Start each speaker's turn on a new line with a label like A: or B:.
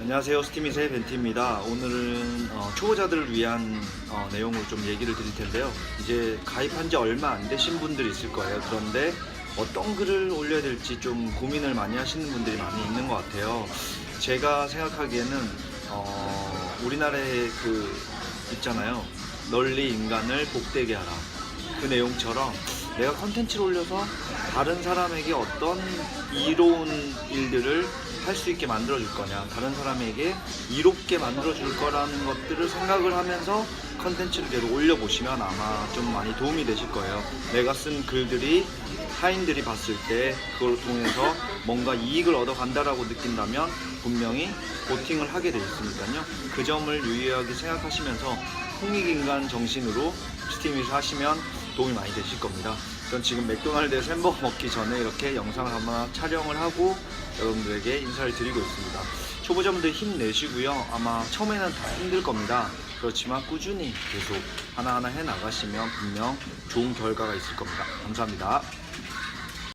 A: 안녕하세요. 스티미스의 벤티입니다. 오늘은 어, 초보자들을 위한 어, 내용을 좀 얘기를 드릴 텐데요. 이제 가입한 지 얼마 안 되신 분들이 있을 거예요. 그런데 어떤 글을 올려야 될지 좀 고민을 많이 하시는 분들이 많이 있는 것 같아요. 제가 생각하기에는 어, 우리나라에 그 있잖아요. 널리 인간을 복되게 하라. 그 내용처럼 내가 컨텐츠를 올려서 다른 사람에게 어떤 이로운 일들을 할 수 있게 만들어 줄 거냐 다른 사람에게 이롭게 만들어 줄 거라는 것들을 생각을 하면서 컨텐츠를 계속 올려보시면 아마 좀 많이 도움이 되실 거예요 내가 쓴 글들이 타인들이 봤을 때 그걸 통해서 뭔가 이익을 얻어간다라고 느낀다면 분명히 보팅을 하게 돼 있으니까요 그 점을 유의하게 생각하시면서 홍익인간 정신으로 스팀에서 하시면 도움이 많이 되실 겁니다. 전 지금 맥도날드에서 햄버거 먹기 전에 이렇게 영상을 한번 촬영을 하고 여러분들에게 인사를 드리고 있습니다. 초보자분들 힘내시고요. 아마 처음에는 다 힘들 겁니다. 그렇지만 꾸준히 계속 하나하나 해 나가시면 분명 좋은 결과가 있을 겁니다. 감사합니다.